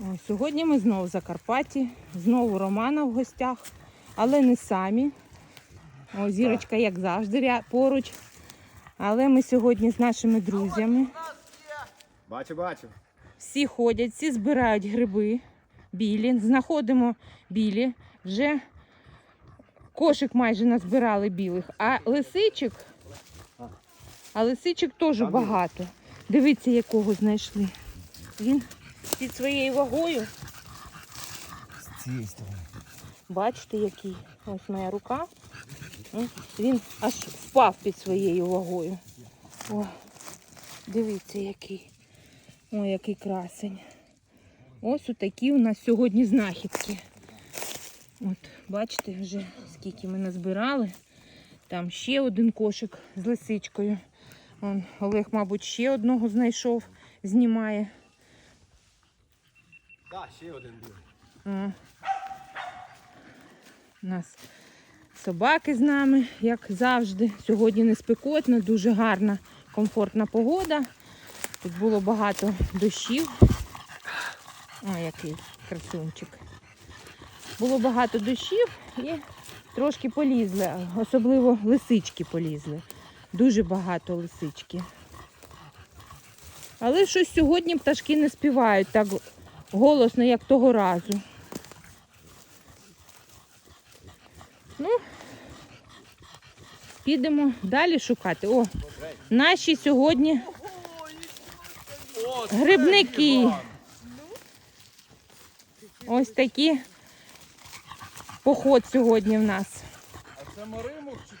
О, сьогодні ми знову в Закарпатті, знову Романа в гостях, але не самі. О, зірочка, як завжди, поруч. Але ми сьогодні з нашими друзями. Бачу, бачу. Всі ходять, всі збирають гриби білі. Знаходимо білі. Вже кошик майже назбирали білих. А лисичок, а лисичок теж багато. Дивіться, якого знайшли. Він під своєю вагою. З цієї сторони. Бачите, який? Ось моя рука. Він аж впав під своєю вагою. О, дивіться, який. О, який красень. Ось отакі у нас сьогодні знахідки. От, бачите, вже скільки ми назбирали. Там ще один кошик з лисичкою. Олег, мабуть, ще одного знайшов, знімає. Так, ще один був. У нас собаки з нами, як завжди. Сьогодні не спекотно, дуже гарна, комфортна погода. Тут було багато дощів. О, який красунчик. Було багато дощів і трошки полізли, особливо лисички полізли. Дуже багато лисички. Але щось сьогодні пташки не співають так голосно, як того разу. Ну, підемо далі шукати. О, наші сьогодні грибники. Ось такі поход сьогодні в нас. А це Маримух чи